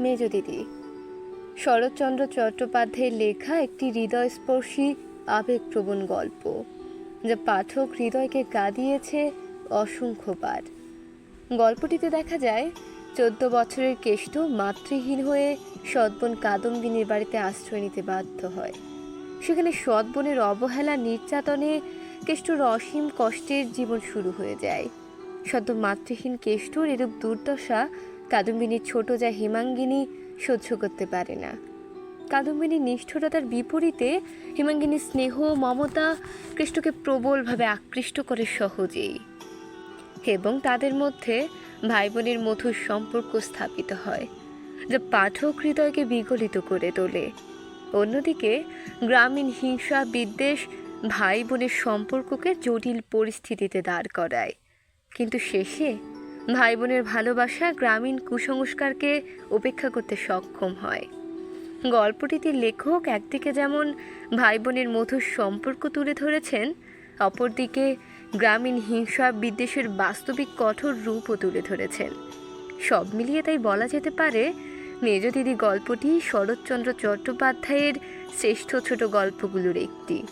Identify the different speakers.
Speaker 1: মেজ দিদি শরৎচন্দ্র চট্টোপাধ্যায়ের লেখা একটি হৃদয়স্পর্শী, আবেগপ্রবণ গল্প, যা পাঠক হৃদয়কে কাঁদিয়েছে অসংখ্যবার। গল্পটিতে দেখা যায়, চোদ্দ বছরের কেষ্ট মাতৃহীন হয়ে সৎবোন কাদম্বিনীর বাড়িতে আশ্রয় নিতে বাধ্য হয়। সেখানে সৎবোনের অবহেলা নির্যাতনে কেষ্টর অসীম কষ্টের জীবন শুরু হয়ে যায়। সদ্য মাতৃহীন কেষ্টর এরূপ দুর্দশা কাদম্বিনীর ছোট যা হেমাঙ্গিনী সহ্য করতে পারে না। কাদম্বিনীর নিষ্ঠুরতার বিপরীতে হেমাঙ্গিনীর স্নেহ, মমতা কৃষ্ণকে প্রবলভাবে আকৃষ্ট করে সহজেই এবং তাদের মধ্যে ভাই বোনের মধুর সম্পর্ক স্থাপিত হয়, যা পাঠক হৃদয়কে বিগলিত করে তোলে। অন্যদিকে গ্রামীণ হিংসা বিদ্বেষ ভাই বোনের সম্পর্ককে জটিল পরিস্থিতিতে দাঁড় করায়। কিন্তু শেষে ভাই বোনের ভালোবাসা গ্রামীণ কুসংস্কারকে উপেক্ষা করতে সক্ষম হয়। গল্পটিতে লেখক একদিকে যেমন ভাই বোনের মধুর সম্পর্ক তুলে ধরেছেন, অপরদিকে গ্রামীণ হিংসা বিদ্বেষের বাস্তবিক কঠোর রূপও তুলে ধরেছেন। সব মিলিয়ে তাই বলা যেতে পারে, মেজ দিদি গল্পটি শরৎচন্দ্র চট্টোপাধ্যায়ের শ্রেষ্ঠ ছোট গল্পগুলোর একটি।